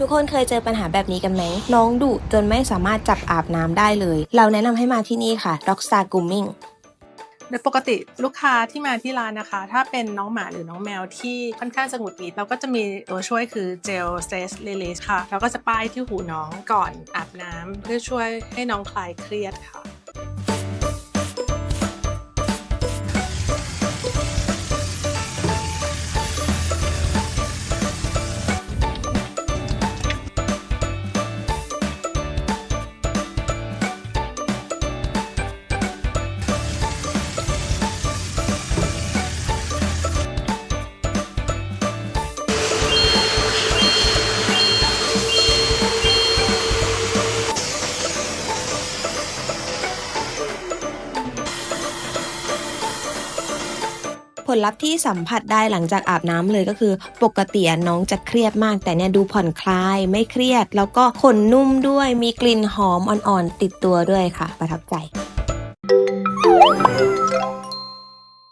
ทุกคนเคยเจอปัญหาแบบนี้กันไหม น้องดุจนไม่สามารถจับอาบน้ำได้เลย เราแนะนำให้มาที่นี่ค่ะ Rockstar Grooming โดยปกติลูกค้าที่มาที่ร้านนะคะ ถ้าเป็นน้องหมาหรือน้องแมวที่ค่อนข้างจะหงุดหงิดเราก็จะมีตัวช่วยคือเจลเซสเลเลสค่ะ แล้วก็จะป้ายที่หูน้องก่อนอาบน้ำเพื่อช่วยให้น้องคลายเครียดค่ะ ผลลัพธ์ที่สัมผัสได้หลังจากอาบน้ำเลยก็คือ ปกติอะน้องจะเครียดมาก แต่เนี่ยดูผ่อนคลายไม่เครียด แล้วก็ขนนุ่มด้วยมีกลิ่นหอมอ่อนๆติดตัวด้วยค่ะ ประทับใจ